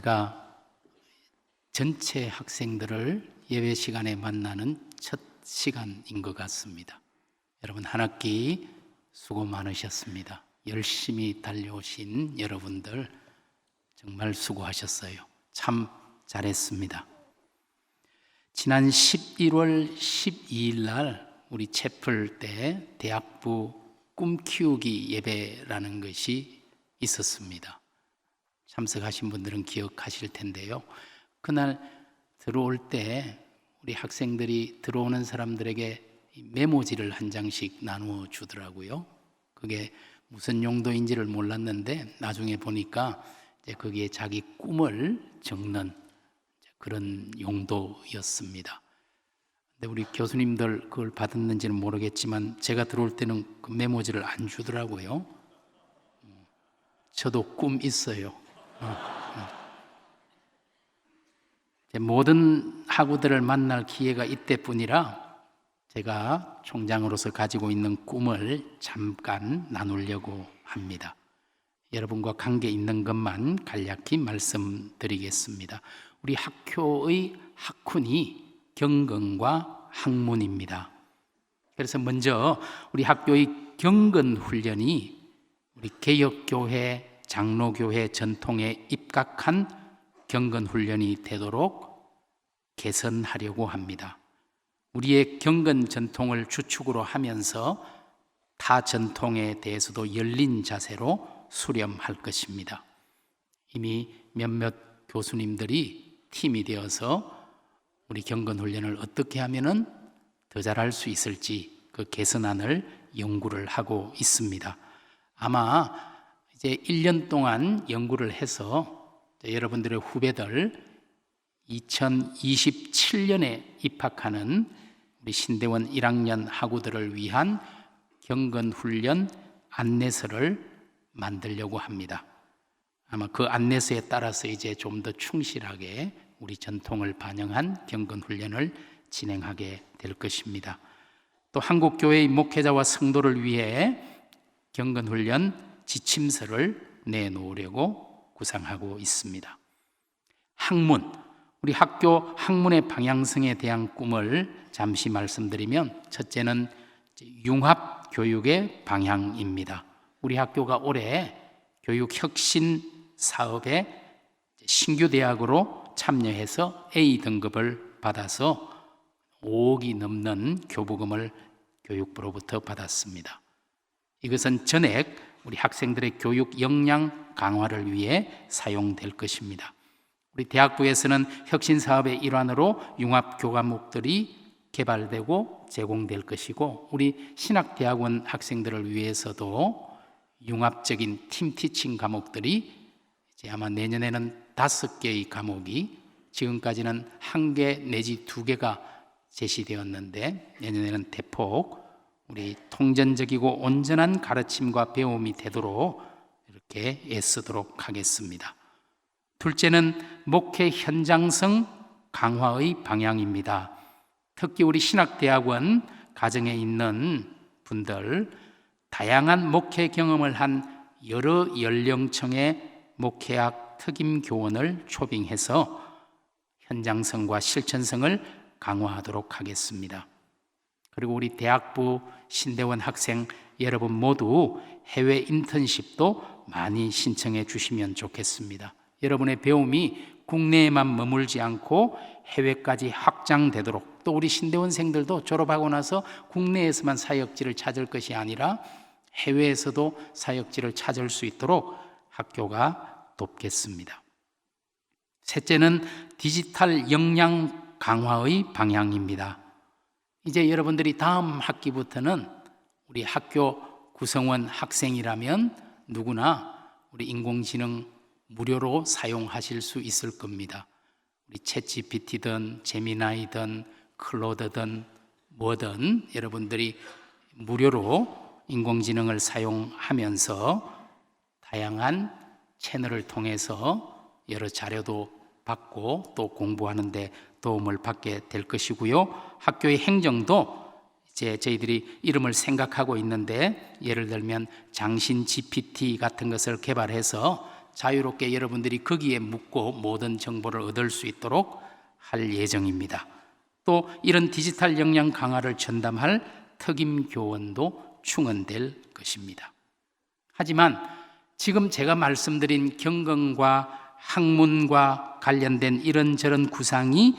제가 전체 학생들을 예배 시간에 만나는 첫 시간인 것 같습니다. 여러분 한 학기 수고 많으셨습니다. 열심히 달려오신 여러분들 정말 수고하셨어요. 참 잘했습니다. 지난 11월 12일 날 우리 채플 때 대학부 꿈 키우기 예배라는 것이 있었습니다. 참석하신 분들은 기억하실 텐데요. 그날 들어올 때 우리 학생들이 들어오는 사람들에게 메모지를 한 장씩 나누어 주더라고요. 그게 무슨 용도인지를 몰랐는데 나중에 보니까 이제 거기에 자기 꿈을 적는 그런 용도였습니다. 근데 우리 교수님들 그걸 받았는지는 모르겠지만 제가 들어올 때는 그 메모지를 안 주더라고요. 음, 저도 꿈 있어요. 모든 학우들을 만날 기회가 이때뿐이라 제가 총장으로서 가지고 있는 꿈을 잠깐 나누려고 합니다. 여러분과 관계 있는 것만 간략히 말씀드리겠습니다. 우리 학교의 학훈이 경건과 학문입니다. 그래서 먼저 우리 학교의 경건 훈련이 우리 개혁교회, 장로교회 전통에 입각한 경건 훈련이 되도록 개선하려고 합니다. 우리의 경건 전통을 주축으로 하면서 타 전통에 대해서도 열린 자세로 수렴할 것입니다. 이미 몇몇 교수님들이 팀이 되어서 우리 경건 훈련을 어떻게 하면은 더 잘할 수 있을지 그 개선안을 연구를 하고 있습니다. 아마 이제 1년 동안 연구를 해서 여러분들의 후배들 2027년에 입학하는 우리 신대원 1학년 학우들을 위한 경건 훈련 안내서를 만들려고 합니다. 아마 그 안내서에 따라서 이제 좀 더 충실하게 우리 전통을 반영한 경건 훈련을 진행하게 될 것입니다. 또 한국 교회의 목회자와 성도를 위해 경건 훈련 지침서를 내놓으려고 구상하고 있습니다. 학문, 우리 학교 학문의 방향성에 대한 꿈을 잠시 말씀드리면 첫째는 융합 교육의 방향입니다. 우리 학교가 올해 교육 혁신 사업에 신규 대학으로 참여해서 A 등급을 받아서 5억이 넘는 교부금을 교육부로부터 받았습니다. 이것은 전액 우리 학생들의 교육 역량 강화를 위해 사용될 것입니다. 우리 대학부에서는 혁신 사업의 일환으로 융합 교과목들이 개발되고 제공될 것이고 우리 신학대학원 학생들을 위해서도 융합적인 팀 티칭 과목들이 이제 아마 내년에는 다섯 개의 과목이 지금까지는 한 개 내지 두 개가 제시되었는데 내년에는 대폭 우리 통전적이고 온전한 가르침과 배움이 되도록 이렇게 애쓰도록 하겠습니다. 둘째는 목회 현장성 강화의 방향입니다. 특히 우리 신학대학원 가정에 있는 분들 다양한 목회 경험을 한 여러 연령층의 목회학 특임 교원을 초빙해서 현장성과 실천성을 강화하도록 하겠습니다. 그리고 우리 대학부 신대원 학생 여러분 모두 해외 인턴십도 많이 신청해 주시면 좋겠습니다. 여러분의 배움이 국내에만 머물지 않고 해외까지 확장되도록 또 우리 신대원생들도 졸업하고 나서 국내에서만 사역지를 찾을 것이 아니라 해외에서도 사역지를 찾을 수 있도록 학교가 돕겠습니다. 셋째는 디지털 역량 강화의 방향입니다. 이제 여러분들이 다음 학기부터는 우리 학교 구성원 학생이라면 누구나 우리 인공지능 무료로 사용하실 수 있을 겁니다. 우리 챗GPT든 제미나이든 클로드든 뭐든 여러분들이 무료로 인공지능을 사용하면서 다양한 채널을 통해서 여러 자료도 받고 또 공부하는데 도움을 받게 될 것이고요. 학교의 행정도 이제 저희들이 이름을 생각하고 있는데 예를 들면 장신 GPT 같은 것을 개발해서 자유롭게 여러분들이 거기에 묻고 모든 정보를 얻을 수 있도록 할 예정입니다. 또 이런 디지털 역량 강화를 전담할 특임 교원도 충원될 것입니다. 하지만 지금 제가 말씀드린 경건과 학문과 관련된 이런저런 구상이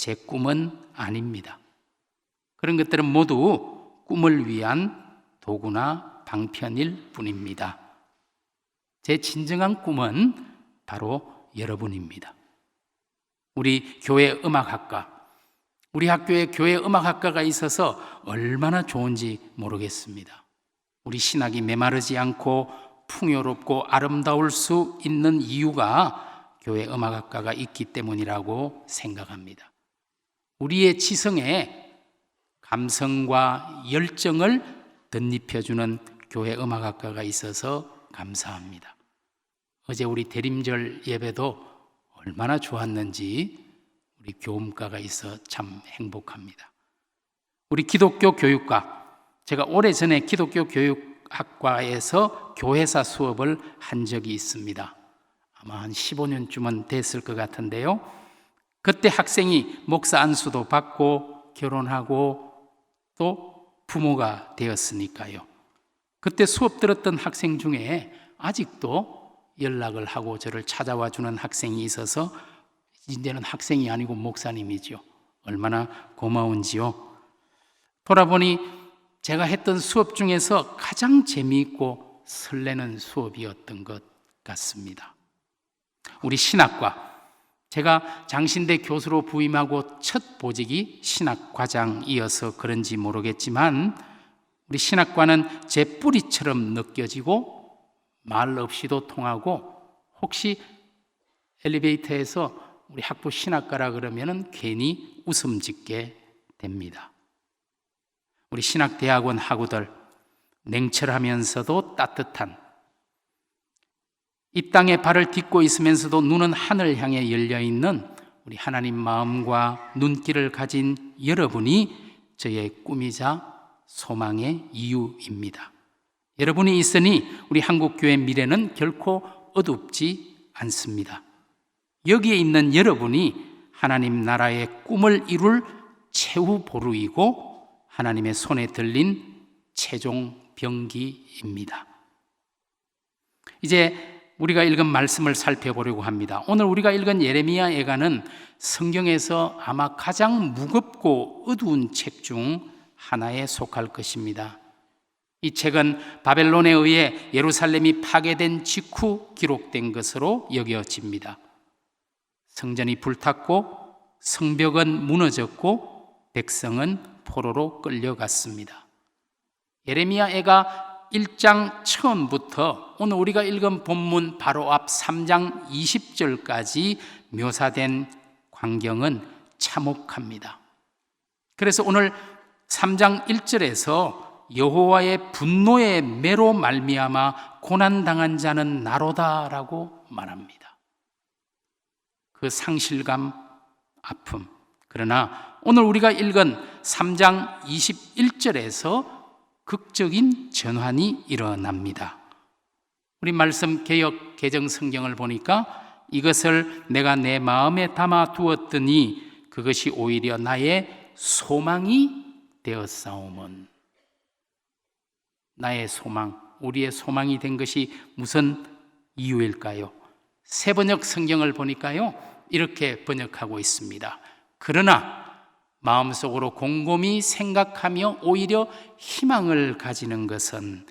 제 꿈은 아닙니다. 그런 것들은 모두 꿈을 위한 도구나 방편일 뿐입니다. 제 진정한 꿈은 바로 여러분입니다. 우리 교회 음악학과, 우리 학교에 교회 음악학과가 있어서 얼마나 좋은지 모르겠습니다. 우리 신학이 메마르지 않고 풍요롭고 아름다울 수 있는 이유가 교회 음악학과가 있기 때문이라고 생각합니다. 우리의 지성에 감성과 열정을 덧입혀주는 교회 음악학과가 있어서 감사합니다. 어제 우리 대림절 예배도 얼마나 좋았는지 우리 교음과가 있어 참 행복합니다. 우리 기독교 교육과 제가 오래전에 기독교 교육학과에서 교회사 수업을 한 적이 있습니다. 아마 한 15년쯤은 됐을 것 같은데요. 그때 학생이 목사 안수도 받고 결혼하고 또 부모가 되었으니까요. 그때 수업 들었던 학생 중에 아직도 연락을 하고 저를 찾아와 주는 학생이 있어서 이제는 학생이 아니고 목사님이죠. 얼마나 고마운지요. 돌아보니 제가 했던 수업 중에서 가장 재미있고 설레는 수업이었던 것 같습니다. 우리 신학과 제가 장신대 교수로 부임하고 첫 보직이 신학과장이어서 그런지 모르겠지만 우리 신학과는 제 뿌리처럼 느껴지고 말 없이도 통하고 혹시 엘리베이터에서 우리 학부 신학과라 그러면은 괜히 웃음 짓게 됩니다. 우리 신학대학원 학우들 냉철하면서도 따뜻한 이 땅에 발을 딛고 있으면서도 눈은 하늘 향해 열려 있는 우리 하나님 마음과 눈길을 가진 여러분이 저의 꿈이자 소망의 이유입니다. 여러분이 있으니 우리 한국교회 미래는 결코 어둡지 않습니다. 여기에 있는 여러분이 하나님 나라의 꿈을 이룰 최후 보루이고 하나님의 손에 들린 최종 병기입니다. 이제 우리가 읽은 말씀을 살펴보려고 합니다. 오늘 우리가 읽은 예레미야 예가는 성경에서 아마 가장 무겁고 어두운 책 중 하나에 속할 것입니다. 이 책은 바벨론에 의해 예루살렘이 파괴된 직후 기록된 것으로 여겨집니다. 성전이 불탔고 성벽은 무너졌고 백성은 포로로 끌려갔습니다. 예레미야 애가 1장 처음부터 오늘 우리가 읽은 본문 바로 앞 3장 20절까지 묘사된 광경은 참혹합니다. 그래서 오늘 3장 1절에서 여호와의 분노의 매로 말미암아 고난 당한 자는 나로다라고 말합니다. 그 상실감, 아픔. 그러나 오늘 우리가 읽은 3장 21절에서 극적인 전환이 일어납니다. 우리 말씀 개혁 개정 성경을 보니까 이것을 내가 내 마음에 담아 두었더니 그것이 오히려 나의 소망이 되었사오면 나의 소망, 우리의 소망이 된 것이 무슨 이유일까요? 새 번역 성경을 보니까요, 이렇게 번역하고 있습니다. 그러나 마음속으로 곰곰이 생각하며 오히려 희망을 가지는 것은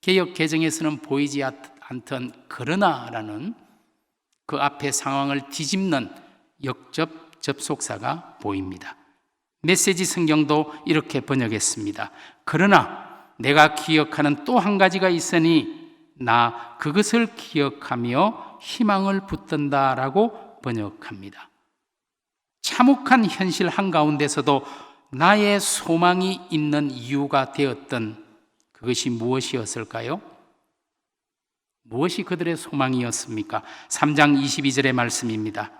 개혁 개정에서는 보이지 않던 그러나라는 그 앞에 상황을 뒤집는 역접 접속사가 보입니다. 메시지 성경도 이렇게 번역했습니다. 그러나 내가 기억하는 또 한 가지가 있으니 나 그것을 기억하며 희망을 붙든다라고 번역합니다. 참혹한 현실 한가운데서도 나의 소망이 있는 이유가 되었던 그것이 무엇이었을까요? 무엇이 그들의 소망이었습니까? 3장 22절의 말씀입니다.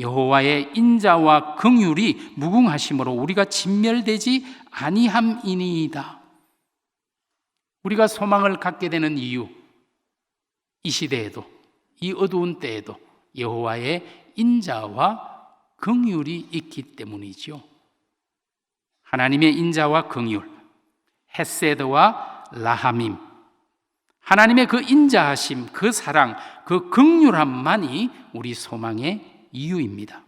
여호와의 인자와 긍휼이 무궁하심으로 우리가 진멸되지 아니함이니이다. 우리가 소망을 갖게 되는 이유, 이 시대에도 이 어두운 때에도 여호와의 인자와 긍휼이 있기 때문이지요. 하나님의 인자와 긍휼, 헤세드와 라하밈, 하나님의 그 인자하심, 그 사랑, 그 긍휼함만이 우리 소망의 이유입니다.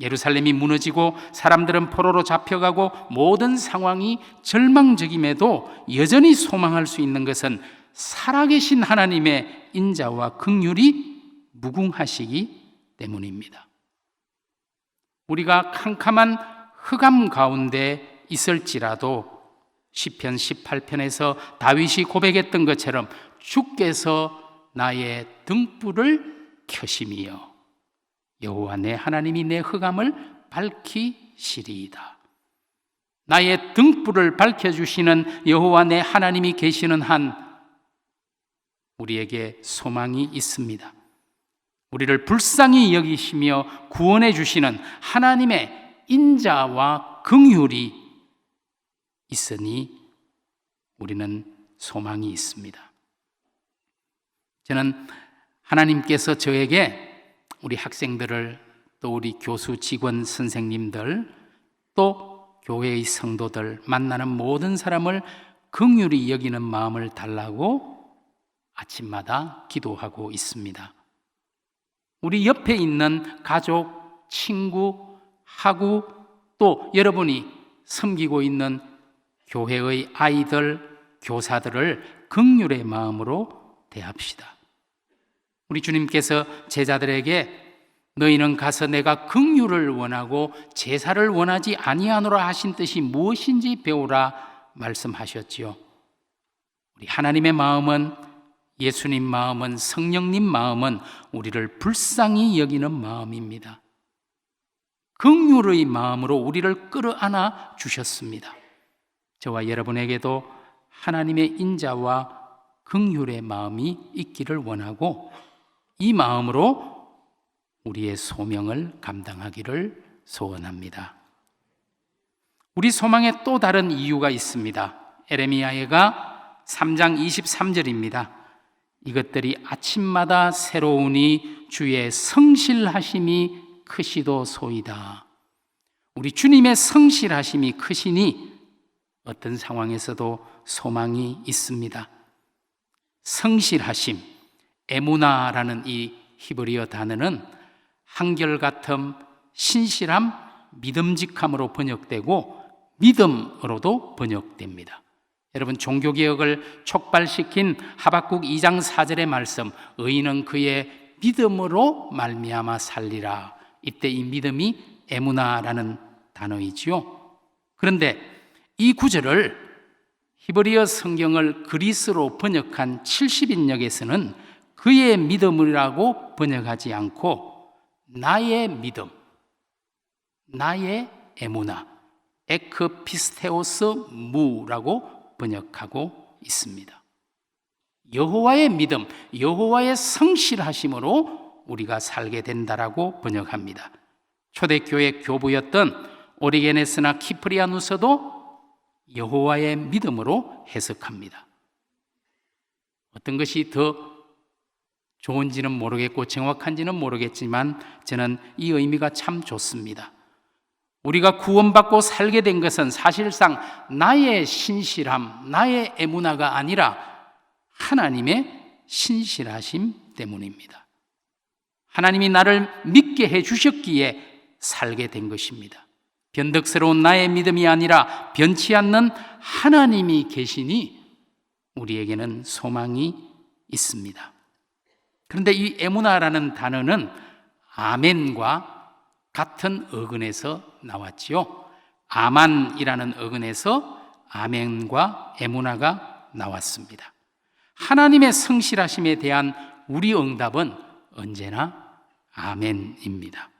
예루살렘이 무너지고 사람들은 포로로 잡혀가고 모든 상황이 절망적임에도 여전히 소망할 수 있는 것은 살아계신 하나님의 인자와 긍휼이 무궁하시기 때문입니다. 우리가 캄캄한 흑암 가운데 있을지라도 시편 18편에서 다윗이 고백했던 것처럼 주께서 나의 등불을 켜심이여 여호와 내 하나님이 내 흑암을 밝히시리이다. 나의 등불을 밝혀 주시는 여호와 내 하나님이 계시는 한 우리에게 소망이 있습니다. 우리를 불쌍히 여기시며 구원해 주시는 하나님의 인자와 긍휼이 있으니 우리는 소망이 있습니다. 저는 하나님께서 저에게 우리 학생들을 또 우리 교수, 직원, 선생님들 또 교회의 성도들 만나는 모든 사람을 긍휼히 여기는 마음을 달라고 아침마다 기도하고 있습니다. 우리 옆에 있는 가족, 친구, 하구 또 여러분이 섬기고 있는 교회의 아이들, 교사들을 긍휼의 마음으로 대합시다. 우리 주님께서 제자들에게 너희는 가서 내가 긍휼을 원하고 제사를 원하지 아니하노라 하신 뜻이 무엇인지 배우라 말씀하셨지요. 우리 하나님의 마음은 예수님 마음은 성령님 마음은 우리를 불쌍히 여기는 마음입니다. 긍휼의 마음으로 우리를 끌어안아 주셨습니다. 저와 여러분에게도 하나님의 인자와 긍휼의 마음이 있기를 원하고 이 마음으로 우리의 소명을 감당하기를 소원합니다. 우리 소망에 또 다른 이유가 있습니다. 에레미야가 3장 23절입니다. 이것들이 아침마다 새로우니 주의 성실하심이 크시도 소이다. 우리 주님의 성실하심이 크시니 어떤 상황에서도 소망이 있습니다. 성실하심, 에무나라는 이 히브리어 단어는 한결같음, 신실함, 믿음직함으로 번역되고 믿음으로도 번역됩니다. 여러분 종교개혁을 촉발시킨 하박국 2장 4절의 말씀 의인은 그의 믿음으로 말미암아 살리라 이때 이 믿음이 에무나라는 단어이지요 그런데 이 구절을 히브리어 성경을 그리스로 번역한 70인역에서는 그의 믿음이라고 번역하지 않고 나의 믿음, 나의 에무나, 에크피스테오스 무라고 번역하고 있습니다. 여호와의 믿음, 여호와의 성실하심으로 우리가 살게 된다라고 번역합니다. 초대교회 교부였던 오리게네스나 키프리아누스도 여호와의 믿음으로 해석합니다. 어떤 것이 더 좋은지는 모르겠고 정확한지는 모르겠지만 저는 이 의미가 참 좋습니다. 우리가 구원받고 살게 된 것은 사실상 나의 신실함, 나의 애문화가 아니라 하나님의 신실하심 때문입니다. 하나님이 나를 믿게 해 주셨기에 살게 된 것입니다. 변덕스러운 나의 믿음이 아니라 변치 않는 하나님이 계시니 우리에게는 소망이 있습니다. 그런데 이 에무나라는 단어는 아멘과 같은 어근에서 나왔지요. 아만이라는 어근에서 아멘과 에무나가 나왔습니다. 하나님의 성실하심에 대한 우리 응답은 언제나 아멘입니다.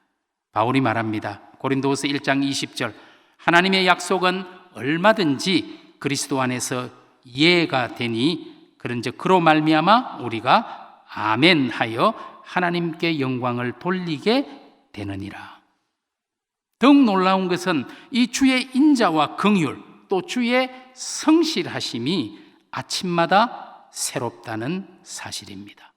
바울이 말합니다. 고린도후서 1장 20절 하나님의 약속은 얼마든지 그리스도 안에서 이해가 되니 그런즉 그로 말미암아 우리가 아멘하여 하나님께 영광을 돌리게 되느니라. 더욱 놀라운 것은 이 주의 인자와 긍휼 또 주의 성실하심이 아침마다 새롭다는 사실입니다.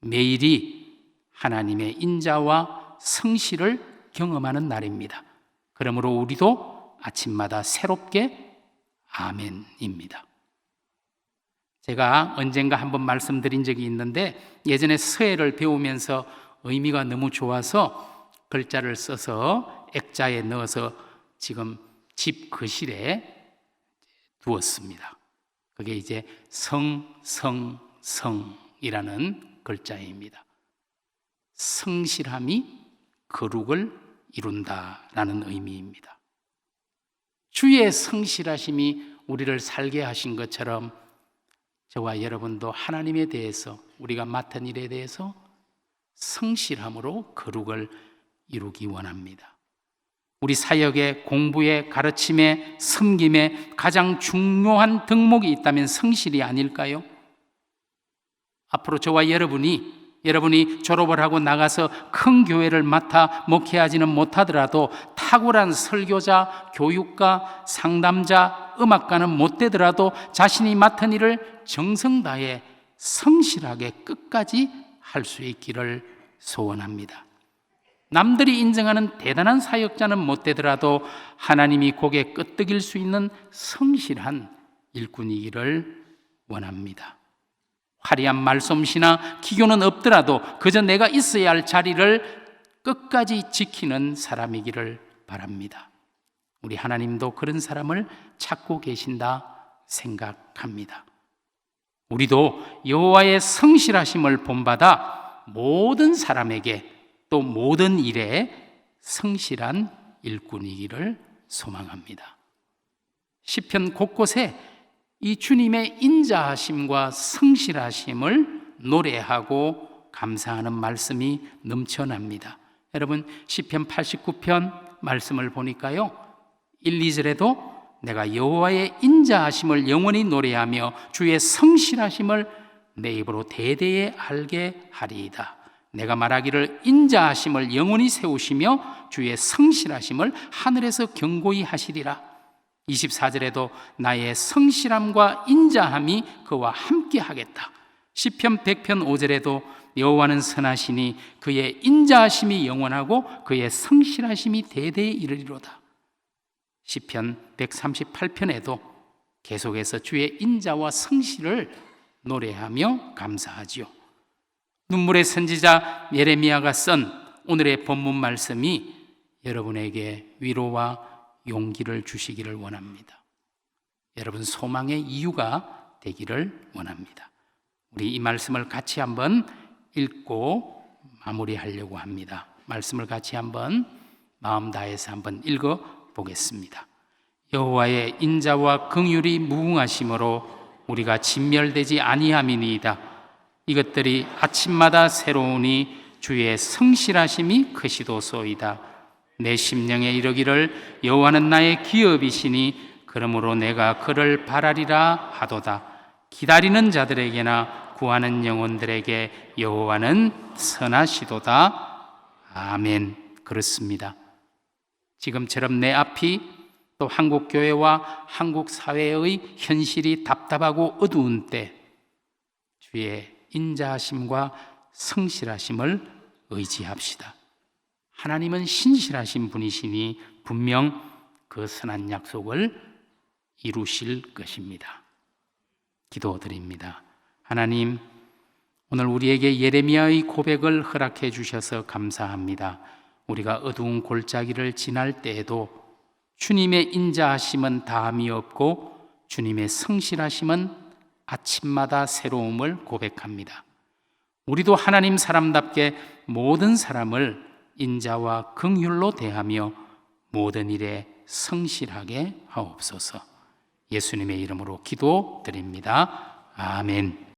매일이 하나님의 인자와 성실을 경험하는 날입니다. 그러므로 우리도 아침마다 새롭게 아멘입니다. 제가 언젠가 한번 말씀드린 적이 있는데 예전에 서예를 배우면서 의미가 너무 좋아서 글자를 써서 액자에 넣어서 지금 집 거실에 두었습니다. 그게 이제 성, 성, 성이라는 글자입니다. 성실함이 거룩을 이룬다라는 의미입니다. 주의 성실하심이 우리를 살게 하신 것처럼 저와 여러분도 하나님에 대해서 우리가 맡은 일에 대해서 성실함으로 거룩을 이루기 원합니다. 우리 사역의 공부에 가르침에 섬김에 가장 중요한 덕목이 있다면 성실이 아닐까요? 앞으로 저와 여러분이 여러분이 졸업을 하고 나가서 큰 교회를 맡아 목회하지는 못하더라도 탁월한 설교자, 교육가, 상담자, 음악가는 못 되더라도 자신이 맡은 일을 정성 다해 성실하게 끝까지 할 수 있기를 소원합니다. 남들이 인정하는 대단한 사역자는 못 되더라도 하나님이 고개 끄덕일 수 있는 성실한 일꾼이기를 원합니다. 화려한 말솜씨나 기교는 없더라도 그저 내가 있어야 할 자리를 끝까지 지키는 사람이기를 바랍니다. 우리 하나님도 그런 사람을 찾고 계신다 생각합니다. 우리도 여호와의 성실하심을 본받아 모든 사람에게 또 모든 일에 성실한 일꾼이기를 소망합니다. 시편 곳곳에 이 주님의 인자하심과 성실하심을 노래하고 감사하는 말씀이 넘쳐납니다. 여러분 시편 89편 말씀을 보니까요. 1, 2절에도 내가 여호와의 인자하심을 영원히 노래하며 주의 성실하심을 내 입으로 대대에 알게 하리이다. 내가 말하기를 인자하심을 영원히 세우시며 주의 성실하심을 하늘에서 경고히 하시리라. 24절에도 나의 성실함과 인자함이 그와 함께 하겠다. 시편 100편 5절에도 여호와는 선하시니 그의 인자하심이 영원하고 그의 성실하심이 대대에 이르리로다. 시편 138편에도 계속해서 주의 인자와 성실을 노래하며 감사하지요. 눈물의 선지자 예레미야가 쓴 오늘의 본문 말씀이 여러분에게 위로와 용기를 주시기를 원합니다. 여러분 소망의 이유가 되기를 원합니다. 우리 이 말씀을 같이 한번 읽고 마무리하려고 합니다. 말씀을 같이 한번 마음 다해서 한번 읽어 보겠습니다. 여호와의 인자와 긍휼이 무궁하심으로 우리가 진멸되지 아니함이니이다. 이것들이 아침마다 새로우니 주의 성실하심이 크시도소이다. 내 심령에 이르기를 여호와는 나의 기업이시니 그러므로 내가 그를 바라리라 하도다. 기다리는 자들에게나 구하는 영혼들에게 여호와는 선하시도다. 아멘. 그렇습니다. 지금처럼 내 앞이 또 한국 교회와 한국 사회의 현실이 답답하고 어두운 때 주의 인자하심과 성실하심을 의지합시다. 하나님은 신실하신 분이시니 분명 그 선한 약속을 이루실 것입니다. 기도드립니다. 하나님, 오늘 우리에게 예레미야의 고백을 허락해 주셔서 감사합니다. 우리가 어두운 골짜기를 지날 때에도 주님의 인자하심은 다함이 없고 주님의 성실하심은 아침마다 새로움을 고백합니다. 우리도 하나님 사람답게 모든 사람을 인자와 긍휼로 대하며 모든 일에 성실하게 하옵소서. 예수님의 이름으로 기도드립니다. 아멘.